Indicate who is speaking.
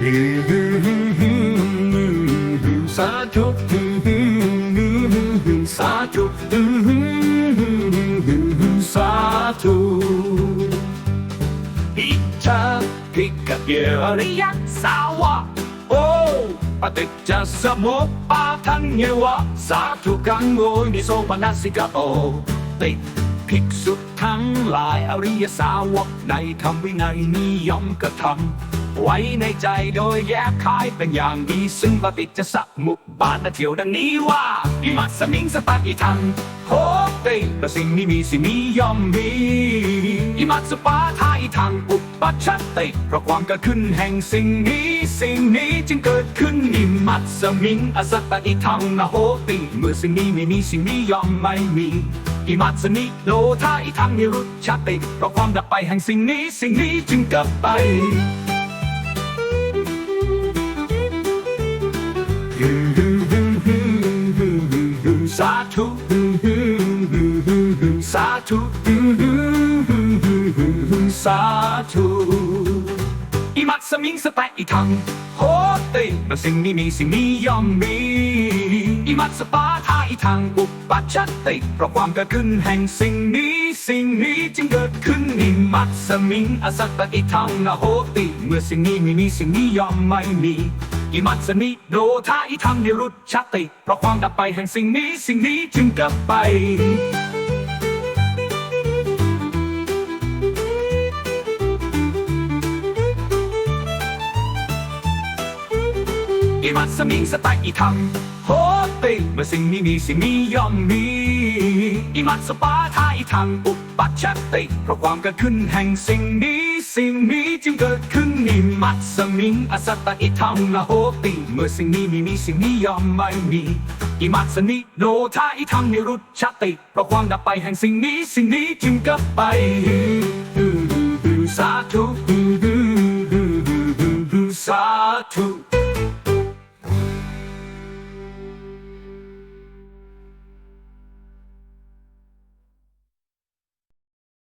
Speaker 1: สาธุสาธุสาธุอิจฉาพิกเกอริยสาวะโอปฏิจจสมุปบาทันเยวะสาธุกังโวยนิโสปนัสสิกะโอติภิกษุทั้งหลายอริยสาวกในธรรมวินัยนิยมกระทำ ไว้ในใจโดยแยกขายเป็นอย่างดีซึ่งปฏิจจสมุปบาทเที่ยวดังนี้ว่าอิมัสมิงสตาอิทังโหติประสิ่งนี้มีสิ่งนี้ย่อมมีอิมัสสปาทาอิทังอุปปัชชติเพราะความเกิดขึ้นแห่งสิ่งนี้ สิ่งนี้จึงเกิดขึ้นอิมัสมิงอสัตตอิทังนะโหติเมื่อสิ่งนี้ไม่มีสิ่งนี้ย่อมไม่มีอิมัตสนิโลธาอิทังนิรุชชาติเพราะความดับไปแห่งสิ่งนี้ สิ่งนี้จึงกลับไป สาธุสาธุสาธุอิมัตสมิงสแตอิทังโหติเมื่อสิ่งนี้มีสิ่งนี้ย่อมมีอิมัตสปาทาอิทังอุปปัชชติเพราะความเกิดขึ้นแห่งสิ่งนี้สิ่งนี้จึงเกิดขึ้นอิมัตสมิงอสัตตอิทังนะโหติ เมื่อสิ่งนี้ม่มีสิ่งนี้ย่อมไม่มี อิมัตสนิโดธาอิทังนิรุชชาติ เพราะความดับไปแห่งสิ่งนี้สิ่งนี้จึงกลับไปอิมัตสมิงสไตอิทังโหติเมื่อสิ่งนี้มีสิ่งนี้ย่อมมีอิมัตสปาทาอิทังอุปปัชชติเพราะความเกิดขึ้นแห่งสิ่งนี้สิ่งนี้จึงเกิด มัดสมิงอสัตตอิทังนะโหติเมื่อสิ่งนี้มีมีสิ่งนี้ย่อมไม่มีอิมัดสนิโนทาอิทังนิรุชชติเพราะความดับไปแห่งสิ่งนี้สิ่งนี้จึงกลับไป